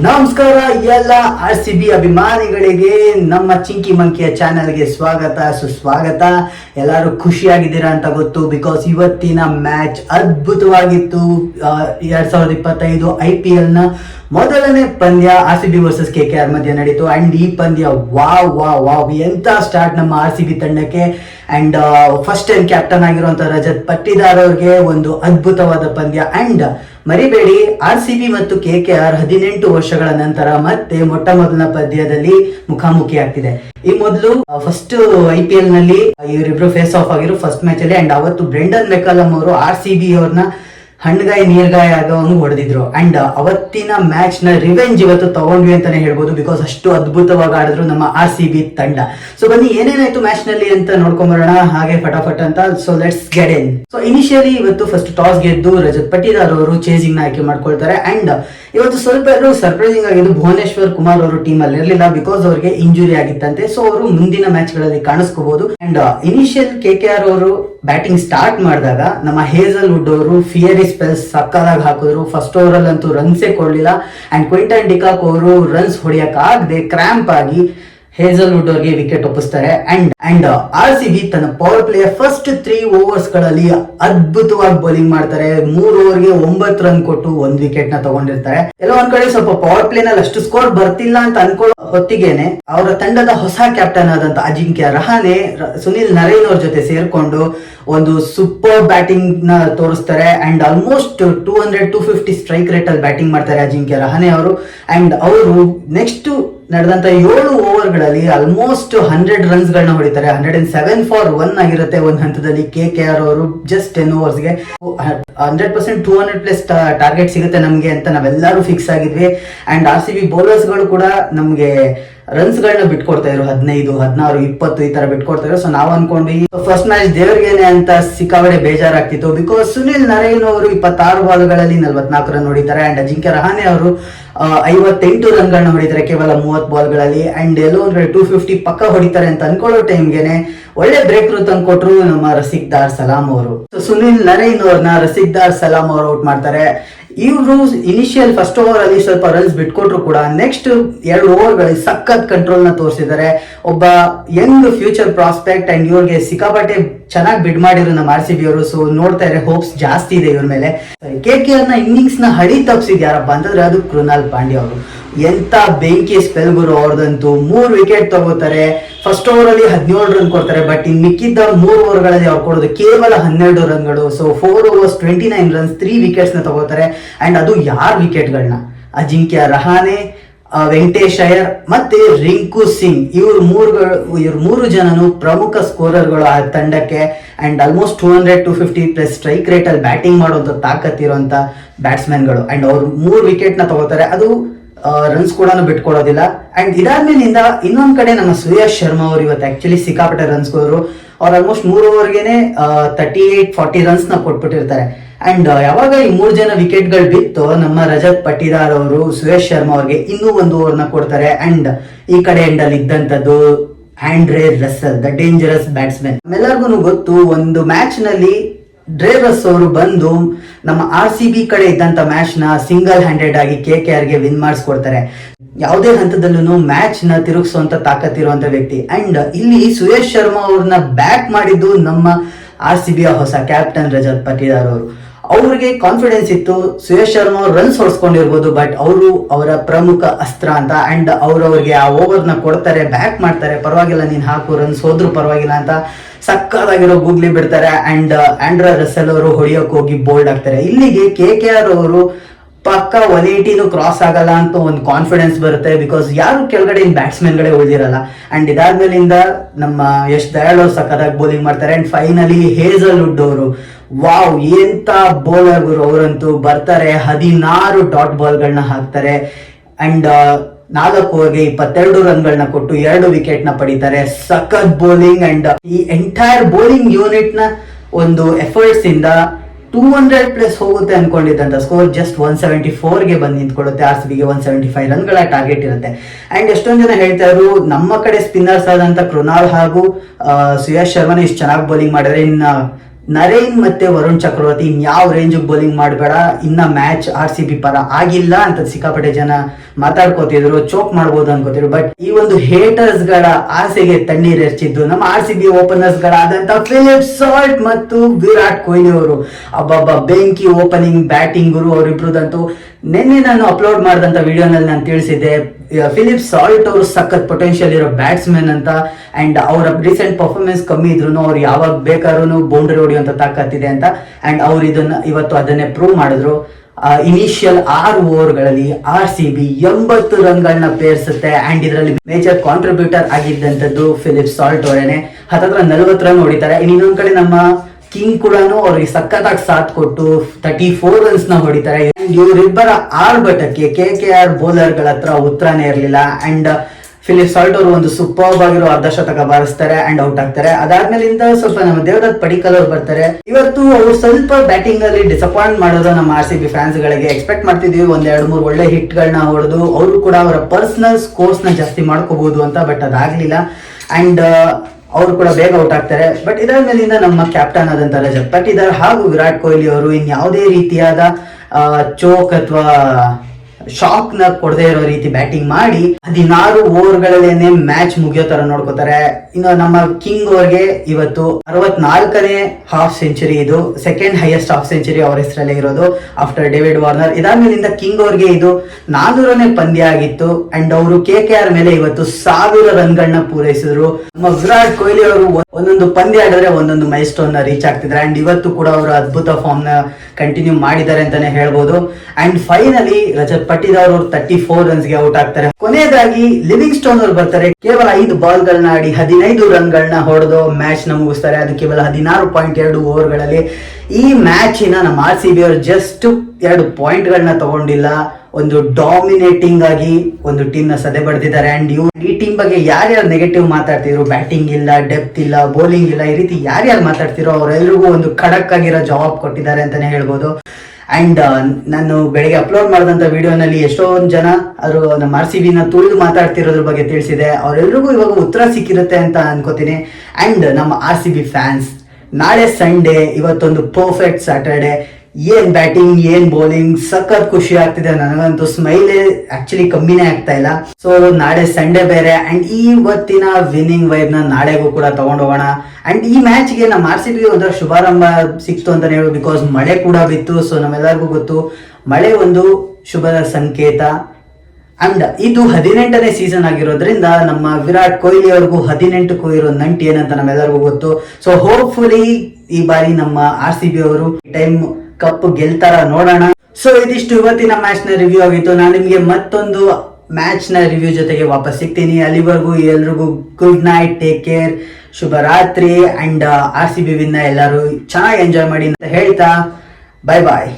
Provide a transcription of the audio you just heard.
ನಮಸ್ಕಾರ ಎಲ್ಲ R C B ಅಭಿಮಾನಿಗಳಿಗೆ, ನಮ್ಮ ಚಿಂಕಿ ಮಂಕಿಯ ಚಾನೆಲ್ಗೆ ಸ್ವಾಗತ, ಸುಸ್ವಾಗತ. ಎಲ್ಲರೂ ಖುಷಿಯಾಗಿದ್ದೀರಾ ಅಂತ ಗೊತ್ತು ಬಿಕಾಸ್ ಇವತ್ತಿನ ಮ್ಯಾಚ್ ಅದ್ಭುತವಾಗಿತ್ತು. ಎರಡ್ ಸಾವಿರದ ಇಪ್ಪತ್ತೈದು ಐ ಪಿ ಎಲ್ನ ಮೊದಲನೇ ಪಂದ್ಯ R C B versus K K R ಮಧ್ಯೆ ನಡೀತು. ಅಂಡ್ ಈ ಪಂದ್ಯ, ವಾವ್ ವಾವ್ ವಾವ್. ಎಂತ ಸ್ಟಾರ್ಟ್ ನಮ್ಮ ಆರ್ ಸಿ ಬಿ ತಂಡಕ್ಕೆ. ಅಂಡ್ ಫಸ್ಟ್ ಟೈಮ್ ಕ್ಯಾಪ್ಟನ್ ಆಗಿರುವಂತ ರಜತ್ ಪಟ್ಟಿದಾರ್ ಅವ್ರಿಗೆ ಒಂದು ಅದ್ಭುತವಾದ ಪಂದ್ಯ. ಅಂಡ್ ಮರಿಬೇಡಿ. ಆರ್ ಸಿ ಬಿ ಮತ್ತು ಕೆ ಕೆ ಆರ್ ಹದಿನೆಂಟು ವರ್ಷಗಳ ನಂತರ ಮತ್ತೆ ಮೊಟ್ಟ ಮೊದಲ ಪದ್ಯದಲ್ಲಿ ಮುಖಾಮುಖಿ ಆಗ್ತಿದೆ ಈ ಮೊದಲು ಫಸ್ಟ್ ಐ ಪಿ ಎಲ್ನಲ್ಲಿ ಇವರಿಬ್ರು ಫೇಸ್ ಆಫ್ ಆಗಿರೋ ಫಸ್ಟ್ ಮ್ಯಾಚ್ ಅಲ್ಲಿ ಅಂಡ್ ಅವತ್ತು ಬ್ರೆಂಡನ್ ಮೆಕಾಲಮ್ ಅವರು ಆರ್ ಸಿ ಬಿ ಅವ್ರನ್ನ ಹಣ್ಣಗಾಯಿ, ನೀರ್ಗಾಯಿ ಆಗೋನು ಹೊಡೆದಿದ್ರು. ಅಂಡ್ ಅವತ್ತಿನ ಮ್ಯಾಚ್ನ ರಿವೆಂಜ್ ಇವತ್ತು ತಗೊಂಡ್ವಿ ಅಂತಾನೆ ಹೇಳ್ಬೋದು ಬಿಕಾಸ್ ಅಷ್ಟು ಅದ್ಭುತವಾಗಿ ಆಡಿದ್ರು ನಮ್ಮ ಆರ್ ಸಿ ಬಿ ತಂಡ. ಸೊ ಬನ್ನಿ, ಏನೇನಾಯ್ತು ಮ್ಯಾಚ್ನಲ್ಲಿ ಅಂತ ನೋಡ್ಕೊಂಬರೋಣ ಹಾಗೆ ಫಟಾಫಟ್ ಅಂತ. So let's get in so initially ಇವತ್ತು ಫಸ್ಟ್ ಟಾಸ್ ಗೆದ್ದು ರಜತ್ ಪಟ್ಟಿದಾರ್ ಅವರು ಚೇಸಿಂಗ್ನ ಆಯ್ಕೆ ಮಾಡ್ಕೊಳ್ತಾರೆ. ಅಂಡ್ ಇವತ್ತು ಸ್ವಲ್ಪ ಸರ್ಪ್ರೈಸಿಂಗ್ ಆಗಿದ್ದು ಭುವನೇಶ್ವರ್ ಕುಮಾರ್ ಅವರು ಟೀಮ್ ಅಲ್ಲಿ ಇರಲಿಲ್ಲ ಬಿಕಾಸ್ ಅವರಿಗೆ ಇಂಜುರಿ ಆಗಿತ್ತಂತೆ. ಸೊ ಅವರು ಮುಂದಿನ ಮ್ಯಾಚ್ಗಳಲ್ಲಿ ಕಾಣಿಸ್ಕೋಬಹುದು. And initial K K R ಅವರು ಬ್ಯಾಟಿಂಗ್ ಸ್ಟಾರ್ಟ್ ಮಾಡಿದಾಗ ನಮ್ಮ ಹೇಸಲ್ ವುಡ್ ಅವರು ಫಿಯರಿ ಸ್ಪೆಲ್ಸ್ ಸಕ್ಕದಾಗ ಹಾಕಿದ್ರು. ಫಸ್ಟ್ ಓವರ್ ಅಲ್ಲಿ ಅಂತೂ ರನ್ಸೇ ಕೊಡ್ಲಿಲ್ಲ. ಅಂಡ್ ಕ್ವಿಂಟನ್ ಡಿಕಾಕ್ ಅವರು ರನ್ಸ್ ಹೊಡಿಯಕ್ ಆಗದೆ ಆಗಿ ಹೇಸಲ್ ವುಡ್ ಅವ್ರಿಗೆ wicket ಒಪ್ಪಿಸ್ತಾರೆ. And and R C B ತನ್ನ ಪವರ್ ಪ್ಲೇ ಫಸ್ಟ್ ತ್ರೀ ಓವರ್ಸ್ಗಳಲ್ಲಿ ಅದ್ಭುತವಾಗಿ ಬೌಲಿಂಗ್ ಮಾಡ್ತಾರೆ. ಮೂರ್ ಓವರ್ಗೆ ಒಂಬತ್ತು ರನ್ ಕೊಟ್ಟು ಒಂದ್ ವಿಕೆಟ್ನ ತಗೊಂಡಿರ್ತಾರೆ. ಎಲ್ಲ ಒಂದ್ ಕಡೆ ಸ್ವಲ್ಪ ಪವರ್ ಪ್ಲೇ ನಲ್ಲಿ ಅಷ್ಟು ಸ್ಕೋರ್ ಬರ್ತಿಲ್ಲ ಅಂತ ಅನ್ಕೊಳ್ಳೋ ಹೊತ್ತಿಗೆನೆ ಅವರ ತಂಡದ ಹೊಸ ಕ್ಯಾಪ್ಟನ್ ಆದಂತ ಅಜಿಂಕ್ಯ ರಹಾನೆ ಸುನಿಲ್ ನರೇನ್ ಅವ್ರ ಜೊತೆ ಸೇರ್ಕೊಂಡು ಒಂದು ಸೂಪರ್ ಬ್ಯಾಟಿಂಗ್ನ ತೋರಿಸ್ತಾರೆ. And almost two hundred two fifty strike rate ಅಲ್ಲಿ ಬ್ಯಾಟಿಂಗ್ ಮಾಡ್ತಾರೆ ಅಜಿಂಕ್ಯ ರಹಾನೆ ಅವರು. ಅಂಡ್ ಅವರು ನೆಕ್ಸ್ಟ್ ನಡೆದಂತ ಏಳು ಓವರ್ಗಳಲ್ಲಿ ಆಲ್ಮೋಸ್ಟ್ ಹಂಡ್ರೆಡ್ ರನ್ಸ್ ಗಳನ್ನ ಹೊಡಿತಾರೆ. Hundred and seven for one ಆಗಿರುತ್ತೆ ಒಂದ್ ಹಂತದಲ್ಲಿ ಕೆ ಕೆ ಆರ್ ಅವರು just ten ಓವರ್ಸ್ಗೆ. Hundred percent two hundred plus target ಸಿಗುತ್ತೆ ನಮಗೆ ಅಂತ ನಾವೆಲ್ಲರೂ ಫಿಕ್ಸ್ ಆಗಿದ್ವಿ. ಅಂಡ್ ಆರ್ ಸಿ ಬಿ ಬೌಲರ್ಸ್ಗಳು ಕೂಡ ನಮಗೆ ರನ್ಸ್ ಗಳನ್ನ ಬಿಟ್ಕೊಡ್ತಾ ಇದ್ರು. ಹದಿನೈದು, ಹದಿನಾರು, ಇಪ್ಪತ್ತು ಈ ತರ ಬಿಟ್ಕೊಡ್ತಾ ಇದ್ರು. ಸೊ ನಾವು ಅನ್ಕೊಂಡ್ವಿ ಫಸ್ಟ್ ಮ್ಯಾಚ್ ದೇವ್ರಿಗೇನೆ ಅಂತ ಸಿಕ್ಕಾವಡೆ ಬೇಜಾರಾಗ್ತಿತ್ತು. ಬಿಕಾಸ್ ಸುನಿಲ್ ನರೇನ್ ಅವರು ಇಪ್ಪತ್ತಾರು ಬಾಲ್ಗಳಲ್ಲಿ ನಲ್ವತ್ನಾಲ್ಕು ರನ್ ಹೊಡಿತಾರೆ. ಅಂಡ್ ಅಜಿಂಕ್ಯ ರಹಾನೆ ಅವರು ಐವತ್ತೆಂಟು ರನ್ಗಳನ್ನ ಹೊಡಿತಾರೆ ಕೇವಲ ಮೂವತ್ ಬಾಲ್ಗಳಲ್ಲಿ. ಅಂಡ್ ಎಲ್ಲೋ ಒಂದ್ ಕಡೆ ಟೂ ಫಿಫ್ಟಿ ಪಕ್ಕ ಹೊಡಿತಾರೆ ಅಂತ ಅನ್ಕೊಳ್ಳೋ ಟೈಮ್ಗೆನೆ ಒಳ್ಳೆ ಬ್ರೇಕ್ ರೂ ತಂದ್ಕೊಟ್ರು ನಮ್ಮ ರಸಿಕ್ದಾರ್ ಸಲಾಂ ಅವರು. ಸುನಿಲ್ ನರೇನ್ ಅವ್ರನ್ನ ರಸಿಕ್ದಾರ್ ಸಲಾಂ ಅವರು ಔಟ್ ಮಾಡ್ತಾರೆ. ಇವರು ಇನಿಷಿಯಲ್ ಫಸ್ಟ್ ಓವರ್ ಅಲ್ಲಿ ಸ್ವಲ್ಪ ರನ್ಸ್ ಬಿಟ್ಕೊಟ್ರು ಕೂಡ ನೆಕ್ಸ್ಟ್ ಎರಡು ಓವರ್ಗಳಲ್ಲಿ ಸಖತ್ ಕಂಟ್ರೋಲ್ನ ತೋರಿಸಿದ್ದಾರೆ ಒಬ್ಬ ಯಂಗ್ ಫ್ಯೂಚರ್ ಪ್ರಾಸ್ಪೆಕ್ಟ್ ಅಂಡ್ ಇವ್ರಿಗೆ ಸಿಕ್ಕಾಪಟ್ಟೆ ಚೆನ್ನಾಗಿ ಬಿಡ್ ಮಾಡಿದ್ರು ನಮ್ಮ ಆರ್ ಸಿ ಬಿ ಅವರು ಸೊ ನೋಡ್ತಾ ಇದ್ರೆ ಹೋಪ್ಸ್ ಜಾಸ್ತಿ ಇದೆ ಇವ್ರ ಮೇಲೆ. ಕೆ ಕೆ ನ ಇನ್ನಿಂಗ್ಸ್ನ ಹಳಿ ತಪ್ಪಿಸಿದ್ಯಾರ ಬಂದ್ರೆ ಅದು ಕೃಣಾಲ್ ಪಾಂಡ್ಯ ಅವರು. ಎಂತ ಬೆಂಕಿ ಸ್ಪೆಲ್ ಗುರು ಅವ್ರದಂತೂ ಮೂರು ವಿಕೆಟ್ ತಗೋತಾರೆ. ಫಸ್ಟ್ ಓವರ್ ಅಲ್ಲಿ ಹದಿನೇಳು ರನ್ ಕೊಡ್ತಾರೆ ಬಟ್ ಇನ್ ಮಿಕ್ಕಿದ್ದ ಮೂರು ಓವರ್ಗಳಲ್ಲಿ ಅವ್ರು ಕೊಡೋದು ಕೇವಲ ಹನ್ನೆರಡು ರನ್ಗಳು so four overs twenty nine runs three ವಿಕೆಟ್ಸ್ನ ತಗೋತಾರೆ. ಅಂಡ್ ಅದು ಯಾರ್ ವಿಕೆಟ್ಗಳನ್ನ ಅಜಿಂಕ್ಯ ರಹಾನೆ ವೆಂಕಟೇಶ್ ಅಯ್ಯರ್, ಮತ್ತೆ ರಿಂಕು ಸಿಂಗ್. ಇವ್ರ ಮೂರುಗಳು, ಇವ್ರ ಮೂರು ಜನನು ಪ್ರಮುಖ ಸ್ಕೋರರ್ಗಳು ಆ ತಂಡಕ್ಕೆ. And almost two hundred to fifty plus strike rate ಅಲ್ಲಿ ಬ್ಯಾಟಿಂಗ್ ತಾಕತ್ ಇರುವಂತ ಬ್ಯಾಟ್ಸ್ಮನ್ಗಳು ಅಂಡ್ ಅವ್ರು ಮೂರು ವಿಕೆಟ್ನ ತಗೋತಾರೆ. ಅದು ರನ್ಸ್ ಕೂಡ ಬಿಟ್ಕೊಡೋದಿಲ್ಲ. ಅಂಡ್ ಇದಾದ್ಮೇಲಿಂದ ಇನ್ನೊಂದ್ ಕಡೆ ನಮ್ಮ ಸುಯಶ್ ಶರ್ಮಾ ಅವರು ಇವತ್ತು ಆಕ್ಚುಲಿ ಸಿಕ್ಕಾಪಟ್ಟೆ ರನ್ಸ್ ಅವರು ಅವ್ರು ಆಲ್ಮೋಸ್ಟ್ ಮೂರು ಓವರ್ಗೆನೆ ತರ್ಟಿ ಏಟ್ ಫಾರ್ಟಿ ರನ್ಸ್ನ ಕೊಟ್ಬಿಟ್ಟಿರ್ತಾರೆ. ಅಂಡ್ ಯಾವಾಗ ಈ ಮೂರು ಜನ ವಿಕೆಟ್ಗಳು ಬಿತ್ತು ನಮ್ಮ ರಜತ್ ಪಟ್ಟಿದಾರ್ ಅವರು ಸುಯೇಶ್ ಶರ್ಮಾ ಅವ್ರಿಗೆ ಇನ್ನೂ ಒಂದು ಓವರ್ನ ಕೊಡ್ತಾರೆ. ಅಂಡ್ ಈ ಕಡೆ ಅಲ್ಲಿ ಇದ್ದಂತದ್ದು Andre Russell the dangerous batsman ನಮ್ಮೆಲ್ಲರಿಗೂ ಗೊತ್ತು, ಒಂದು ಮ್ಯಾಚ್ನಲ್ಲಿ ಡ್ರೇವಸ್ ಅವರು ಬಂದು ನಮ್ಮ ಆರ್ ಸಿ ಬಿ ಕಡೆ ಇದ್ದಂತ ಮ್ಯಾಚ್ನ ಸಿಂಗಲ್ ಹ್ಯಾಂಡೆಡ್ ಆಗಿ ಕೆ ಕೆ ಆರ್ಗೆ ವಿನ್ ಮಾಡಿಸ್ಕೊಡ್ತಾರೆ. ಯಾವುದೇ ಹಂತದಲ್ಲೂ ಮ್ಯಾಚ್ನ ತಿರುಗಿಸುವಂತ ತಾಕತ್ ಇರುವಂತ ವ್ಯಕ್ತಿ. ಅಂಡ್ ಇಲ್ಲಿ ಸುರೇಶ್ ಶರ್ಮಾ ಅವ್ರನ್ನ ಬ್ಯಾಕ್ ಮಾಡಿದ್ದು ನಮ್ಮ ಆರ್ ಸಿ ಬಿಯ ಹೊಸ ಕ್ಯಾಪ್ಟನ್ ರಜತ್ ಪಟೀದಾರ್ ಅವರು. ಅವ್ರಿಗೆ ಕಾನ್ಫಿಡೆನ್ಸ್ ಇತ್ತು. ಸುರೇಶ್ ಶರ್ಮಾ ಅವ್ರು ರನ್ಸ್ ಹೊಡ್ಸ್ಕೊಂಡಿರ್ಬೋದು ಬಟ್ ಅವರು ಅವರ ಪ್ರಮುಖ ಅಸ್ತ್ರ ಅಂತ ಅಂಡ್ ಅವ್ರವ್ರಿಗೆ ಆ ಓವರ್ನ ಕೊಡ್ತಾರೆ ಬ್ಯಾಕ್ ಮಾಡ್ತಾರೆ. ಪರವಾಗಿಲ್ಲ, ನೀನು ಹಾಕು ರನ್ಸ್ ಹೋದ್ರು ಪರವಾಗಿಲ್ಲ ಅಂತ ಸಕ್ಕದಾಗಿರೋ ಗೂಗ್ಲಿ ಬಿಡ್ತಾರೆ ಅಂಡ್ ಆಂಡ್ರಾ ರಸೆಲ್ ಅವರು ಹೊಡಿಯೋಕೆ ಹೋಗಿ ಬೋಲ್ಡ್ ಆಗ್ತಾರೆ. ಇಲ್ಲಿಗೆ ಕೆ ಕೆ ಆರ್ ಅವರು ಪಕ್ಕ ಒನ್ ಏಯ್ಟಿನೂ ಕ್ರಾಸ್ ಆಗಲ್ಲ ಅಂತ ಒಂದು ಕಾನ್ಫಿಡೆನ್ಸ್ ಬರುತ್ತೆ ಬಿಕಾಸ್ ಯಾರು ಕೆಳಗಡೆ ಇನ್ ಬ್ಯಾಟ್ಸ್ಮನ್ ಗಳೇ ಉಳಿದಿರಲ್ಲ. ಅಂಡ್ ಇದಾದ್ಮೇಲಿಂದ ನಮ್ಮ ಯಶ್ ದಯಾಳ್ ಅವರು ಸಕ್ಕದಾಗಿ ಬೌಲಿಂಗ್ ಮಾಡ್ತಾರೆ. ಅಂಡ್ ಫೈನಲಿ ಹೇಸಲ್ ವುಡ್ ಅವರು ವಾವ್, ಎಂತ ಬೌಲರ್ ಗುರು? ಅವರಂತೂ ಬರ್ತಾರೆ, ಹದಿನಾರು ಡಾಟ್ ಬಾಲ್ಗಳನ್ನ ಹಾಕ್ತಾರೆ. ಅಂಡ್ ನಾಲ್ಕು ಓವರ್ಗೆ ಇಪ್ಪತ್ತೆರಡು ರನ್ಗಳನ್ನ ಕೊಟ್ಟು ಎರಡು ವಿಕೆಟ್ನ ಪಡಿತಾರೆ. ಸಖತ್ ಬೌಲಿಂಗ್ ಅಂಡ್ ಈ ಎಂಟೈರ್ ಬೌಲಿಂಗ್ ಯೂನಿಟ್ನ ಒಂದು ಎಫರ್ಟ್ಸ್ ಇಂದ ಟೂ ಹಂಡ್ರೆಡ್ ಪ್ಲಸ್ ಹೋಗುತ್ತೆ ಅನ್ಕೊಂಡಿದ್ದಂತ ಸ್ಕೋರ್ ಜಸ್ಟ್ ಒನ್ ಸೆವೆಂಟಿ ಫೋರ್ಗೆ ಬಂದು ನಿಂತ್ಕೊಳ್ಳುತ್ತೆ. ಆರ್ ಸಿ ಬಿಗೆ ಒನ್ ಸೆವೆಂಟಿ ಫೈವ್ ರನ್ಗಳ ಟಾರ್ಗೆಟ್ ಇರುತ್ತೆ. ಅಂಡ್ ಎಷ್ಟೊಂದು ಜನ ಹೇಳ್ತಾ ಇದ್ರು, ನಮ್ಮ ಕಡೆ ಸ್ಪಿನ್ನರ್ಸ್ ಆದಂತ ಕ್ರೊನಾಲ್ ಹಾಗೂ ಸುಯಶ್ ಶರ್ಮನ ಇಷ್ಟು ಚೆನ್ನಾಗಿ ಬೌಲಿಂಗ್ ಮಾಡಿದ್ರೆ ಇನ್ನ ನರೇನ್ ಮತ್ತೆ ವರುಣ್ ಚಕ್ರವರ್ತಿ ಇನ್ಯಾವ ರೇಂಜ್ ಬೌಲಿಂಗ್ ಮಾಡಬೇಡ, ಇನ್ನ ಮ್ಯಾಚ್ ಆರ್ ಸಿ ಬಿ ಪರ ಆಗಿಲ್ಲ ಅಂತ ಸಿಕ್ಕಾಪಟ್ಟೆ ಜನ ಮಾತಾಡ್ಕೋತಿದ್ರು ಚೋಕ್ ಮಾಡ್ಬೋದು ಅನ್ಕೋತಿದ್ರು. ಬಟ್ ಈ ಒಂದು ಹೇಟರ್ಸ್ಗಳ ಆಸೆಗೆ ತಣ್ಣೀರ್ ಎರಚಿದ್ದು ನಮ್ಮ ಆರ್ ಸಿ ಬಿ ಓಪನರ್ಸ್ ಗಳಾದಂತ ಫಿಲಿಪ್ ಸಾಲ್ಟ್ ಮತ್ತು ವಿರಾಟ್ ಕೊಹ್ಲಿ ಅವರು. ಅಬ್ಬಬ್ಬ, ಬೆಂಕಿ ಓಪನಿಂಗ್ ಬ್ಯಾಟಿಂಗ್ ಗುರು ಅವರಿಬ್ರದಂತೂ. ನಿನ್ನೆ ನಾನು ಅಪ್ಲೋಡ್ ಮಾಡಿದಂತ ವಿಡಿಯೋನಲ್ಲಿ ನಾನು ತಿಳಿಸಿದ್ದೆ ಫಿಲಿಪ್ ಸಾಲ್ಟ್ ಅವರು ಸಖತ್ ಪೊಟೆನ್ಷಿಯಲ್ ಇರೋ ಬ್ಯಾಟ್ಸ್ಮನ್ ಅಂತ. ಅಂಡ್ ಅವರ ರೀಸೆಂಟ್ ಪರ್ಫಾರ್ಮೆನ್ಸ್ ಕಮ್ಮಿ ಇದ್ರು ಅವ್ರು ಯಾವಾಗ ಬೇಕಾದ್ರೂ ಬೌಂಡ್ರಿ ಹೊಡೆಯುವಂತ ತಾಕತ್ತಿದೆ ಅಂತ. ಅಂಡ್ ಅವ್ರು ಇದನ್ನ ಇವತ್ತು ಅದನ್ನೇ ಪ್ರೂವ್ ಮಾಡಿದ್ರು. ಇನಿಷಿಯಲ್ ಆರು ಓವರ್ಗಳಲ್ಲಿ ಆರ್ ಸಿ ಬಿ ಎಂಬತ್ತು ರನ್ಗಳನ್ನ ಪೇರಿಸುತ್ತೆ. ಅಂಡ್ ಇದರಲ್ಲಿ ಮೇಜರ್ ಕಾಂಟ್ರಿಬ್ಯೂಟರ್ ಆಗಿದ್ದಂಥದ್ದು ಫಿಲಿಪ್ ಸಾಲ್ಟ್ ಅವರೇನೆ ಹತ್ತತ್ರ ನಲವತ್ತು ರನ್ ಹೊಡಿತಾರೆ. ಇನ್ನೊಂದು ಇನ್ನೊಂದ್ ಕಡೆ ನಮ್ಮ ಕಿಂಗ್ ಕೂಡ ಅವ್ರಿಗೆ ಸಖತ್ತಾಗಿ ಸಾಥ್ ಕೊಟ್ಟು ತರ್ಟಿ ಫೋರ್ ರನ್ಸ್ನ ಹೊಡಿತಾರೆ. ಇವರಿಬ್ಬರ ಆರ್ಭಟಕ್ಕೆ ಕೆ ಕೆ ಆರ್ ಬೌಲರ್ಗಳ ಹತ್ರ ಉತ್ತರನೇ ಇರಲಿಲ್ಲ. ಅಂಡ್ ಫಿಲಿಪ್ ಸಾಲ್ಟ್ ಅವರು ಒಂದು ಸೂಪರ್ ಆಗಿರೋ ಅರ್ಧ ಶತಕ ಬಾರಿಸ್ತಾರೆ ಅಂಡ್ ಔಟ್ ಆಗ್ತಾರೆ. ಅದಾದ್ಮೇಲಿಂದ ಸ್ವಲ್ಪ ನಮ್ಮ ದೇವದತ್ ಪಡಿಕಲ್ ಅವ್ರು ಬರ್ತಾರೆ. ಇವತ್ತು ಅವರು ಸ್ವಲ್ಪ ಬ್ಯಾಟಿಂಗ್ ಅಲ್ಲಿ ಡಿಸಪಾಯಿಂಟ್ ಮಾಡೋದು ನಮ್ಮ ಆರ್ ಸಿ ಬಿ ಫ್ಯಾನ್ಸ್ ಗಳಿಗೆ ಎಕ್ಸ್ಪೆಕ್ಟ್ ಮಾಡ್ತಿದ್ವಿ. ಒಂದ್ ಎರಡು ಮೂರು ಒಳ್ಳೆ ಹಿಟ್ ಗಳನ್ನ ಹೊಡೆದು ಅವರು ಕೂಡ ಅವರ ಪರ್ಸನಲ್ ಸ್ಕೋರ್ಸ್ನ ಜಾಸ್ತಿ ಮಾಡ್ಕೋಬಹುದು ಅಂತ ಬಟ್ ಅದಾಗ್ಲಿಲ್ಲ. ಅಂಡ್ ಅವರು ಕೂಡ ಬೇಗ ಔಟ್ ಆಗ್ತಾರೆ. ಬಟ್ ಇದರ ಮೇಲಿಂದ ನಮ್ಮ ಕ್ಯಾಪ್ಟನ್ ಆದಂತ ರಜತ್ ಪಟ್ಟಿದಾರ್ ಹಾಗೂ ವಿರಾಟ್ ಕೊಹ್ಲಿ ಅವರು ಇನ್ಯಾವುದೇ ರೀತಿಯಾದ ಚೋಕ್ ಅಥವಾ ಶಾಕ್ನ ಕೊಡದೇ ಇರೋ ರೀತಿ ಬ್ಯಾಟಿಂಗ್ ಮಾಡಿ ಹದಿನಾರು ಓವರ್ಗಳಲ್ಲೇನೆ ಮ್ಯಾಚ್ ಮುಗಿಯೋ ತರ ನೋಡ್ಕೋತಾರೆ. ಇನ್ನು ನಮ್ಮ ಕಿಂಗ್ ಅವರಿಗೆ ಇವತ್ತು ಅರವತ್ನಾಲ್ಕನೇ ಹಾಫ್ ಸೆಂಚುರಿ ಇದು ಸೆಕೆಂಡ್ ಹೈಯೆಸ್ಟ್ ಹಾಫ್ ಸೆಂಚುರಿ ಅವರ ಹೆಸರಲ್ಲೇ ಇರೋದು ಆಫ್ಟರ್ ಡೇವಿಡ್ ವಾರ್ನರ್ ಇದಾದ್ಮೇಲಿಂದ ಕಿಂಗ್ ಅವ್ರಿಗೆ ಇದು ನಾನೂರನೇ ಪಂದ್ಯ ಆಗಿತ್ತು ಅಂಡ್ ಅವರು ಕೆ ಕೆ ಆರ್ ಮೇಲೆ ಇವತ್ತು ಸಾವಿರ ರನ್ಗಳನ್ನ ಪೂರೈಸಿದ್ರು. ನಮ್ಮ ವಿರಾಟ್ ಕೊಹ್ಲಿ ಅವರು ಒಂದೊಂದು ಪಂದ್ಯ ಆಡಿದ್ರೆ ಒಂದೊಂದು ಮೈ ಸ್ಟೋನ್ ರೀಚ್ ಆಗ್ತಿದ್ದಾರೆ ಅಂಡ್ ಇವತ್ತು ಕೂಡ ಅವರು ಅದ್ಭುತ ಫಾರ್ಮ್ನ ಕಂಟಿನ್ಯೂ ಮಾಡಿದ್ದಾರೆ ಅಂತಾನೆ ಹೇಳ್ಬೋದು. ಅಂಡ್ ಫೈನಲಿ ರಜತ್ ಪಟ್ಟಿದಾರ್ ಅವರು ತರ್ಟಿ ಫೋರ್ ರನ್ಸ್ಗೆ ಔಟ್ ಆಗ್ತಾರೆ. ಕೊನೆಯದಾಗಿ ಲಿವಿಂಗ್ ಸ್ಟೋನ್ ಅವರು ಬರ್ತಾರೆ. ಕೇವಲ ಐದು ಬಾಲ್ ಗಳನ್ನ ಆಡಿ ಹದಿನೈದು ರನ್ ಗಳನ್ನ ಹೊಡೆದು ಮ್ಯಾಚ್ನ ಮುಗಿಸ್ತಾರೆ. ಅದು ಕೇವಲ ಹದಿನಾರು ಪಾಯಿಂಟ್ ಎರಡು ಓವರ್ಗಳಲ್ಲಿ. ಈ ಮ್ಯಾಚಿನ ನಮ್ಮ ಆರ್ ಸಿ ಬಿ ಅವರು ಜಸ್ಟ್ ಎರಡು ಪಾಯಿಂಟ್ ಗಳನ್ನ ತಗೊಂಡಿಲ್ಲ. ಒಂದು ಡಾಮಿನೇಟಿಂಗ್ ಆಗಿ ಒಂದು ಟೀಮ್ನ ಸದೆ ಬಡ್ದಿದ್ದಾರೆ. ಅಂಡ್ ಇವ್ ಈ ಟೀಮ್ ಬಗ್ಗೆ ಯಾರ್ಯಾರು ನೆಗೆಟಿವ್ ಮಾತಾಡ್ತಿದ್ರು? ಬ್ಯಾಟಿಂಗ್ ಇಲ್ಲ ಡೆಪ್ತ್ ಇಲ್ಲ ಬೌಲಿಂಗ್ ಇಲ್ಲ, ಈ ರೀತಿ ಯಾರ್ಯಾರು ಮಾತಾಡ್ತಿರೋ ಅವರೆಲ್ಲರಿಗೂ ಒಂದು ಖಡಕ್ ಆಗಿರೋ ಜವಾಬ್ ಕೊಟ್ಟಿದ್ದಾರೆ ಅಂತಾನೆ ಹೇಳ್ಬೋದು. ಅಂಡ್ ನಾನು ಬೆಳಗ್ಗೆ ಅಪ್ಲೋಡ್ ಮಾಡಿದಂತ ವಿಡಿಯೋನಲ್ಲಿ ಎಷ್ಟೊಂದು ಜನ ಅವರು ನಮ್ಮ ಆರ್ ಸಿ ಬಿನ ತುಳಿದು ಮಾತಾಡ್ತಿರೋದ್ರ ಬಗ್ಗೆ ತಿಳಿಸಿದೆ. ಅವರೆಲ್ಲರಿಗೂ ಇವಾಗ ಉತ್ತರ ಸಿಕ್ಕಿರುತ್ತೆ ಅಂತ ಅನ್ಕೋತೀನಿ. ಅಂಡ್ ನಮ್ಮ ಆರ್ ಸಿ ಬಿ ಫ್ಯಾನ್ಸ್ ನಾಳೆ ಸಂಡೇ ಇವತ್ತೊಂದು ಪರ್ಫೆಕ್ಟ್ ಸ್ಯಾಟರ್ಡೆ ಏನ್ ಬ್ಯಾಟಿಂಗ್ ಏನ್ ಬೌಲಿಂಗ್ ಸಖತ್ ಖುಷಿ ಆಗ್ತಿದೆ. ನನಗಂತೂ ಸ್ಮೈಲ್ ಆಕ್ಚುಲಿ ಕಮ್ಮಿನೇ ಆಗ್ತಾ ಇಲ್ಲ. ಸೊ ನಾಳೆ ಸಂಡೇ ಬೇರೆ ಅಂಡ್ ಇವತ್ತಿನ ವಿನ್ನಿಂಗ್ ವೈಬ್ನ ನಾಳೆಗೂ ಕೂಡ ತಗೊಂಡು ಹೋಗೋಣ. ಅಂಡ್ ಈ ಮ್ಯಾಚ್ಗೆ ನಮ್ಮ ಆರ್ ಸಿ ಬಿ ಒಂಥರ ಶುಭಾರಂಭ ಸಿಕ್ತು ಅಂತ ಹೇಳು ಬಿಕಾಸ್ ಮಳೆ ಕೂಡ ಬಿತ್ತು. ಸೊ ನಮ್ಮೆಲ್ಲರಿಗೂ ಗೊತ್ತು. ಮಳೆ ಒಂದು ಶುಭದ ಸಂಕೇತ. ಅಂಡ್ ಇದು ಹದಿನೆಂಟನೇ ಸೀಸನ್ ಆಗಿರೋದ್ರಿಂದ ನಮ್ಮ ವಿರಾಟ್ ಕೊಹ್ಲಿ ಅವ್ರಿಗೂ ಹದಿನೆಂಟು ಇರೋ ನಂಟು ಏನಂತ ನಮ್ಮೆಲ್ಲರಿಗೂ ಗೊತ್ತು. ಸೊ ಹೋಪ್ಫುಲಿ ಈ ಬಾರಿ ನಮ್ಮ ಆರ್ ಸಿ ಬಿ ಅವರು ಟೈಮ್ ಕಪ್ ಗೆಲ್ತಾರ ನೋಡೋಣ. ಸೊ ಇದಿಷ್ಟು ಇವತ್ತಿನ ಮ್ಯಾಚ್ನ ರಿವ್ಯೂ ಆಗಿತ್ತು. ನಾನು ನಿಮ್ಗೆ ಮತ್ತೊಂದು ಮ್ಯಾಚ್ನ ರಿವ್ಯೂ ಜೊತೆಗೆ ವಾಪಸ್ ಸಿಗ್ತೀನಿ. ಅಲ್ಲಿವರೆಗೂ ಎಲ್ರಿಗೂ ಗುಡ್ ನೈಟ್ ಟೇಕ್ ಕೇರ್ ಶುಭ ರಾತ್ರಿ ಅಂಡ್ ಆರ್ ಸಿ ಬಿ ವಿನ್ನ ಎಲ್ಲರೂ ಚೆನ್ನಾಗಿ ಎಂಜಾಯ್ ಮಾಡಿ ಅಂತ ಹೇಳ್ತಾ ಬಾಯ್ ಬಾಯ್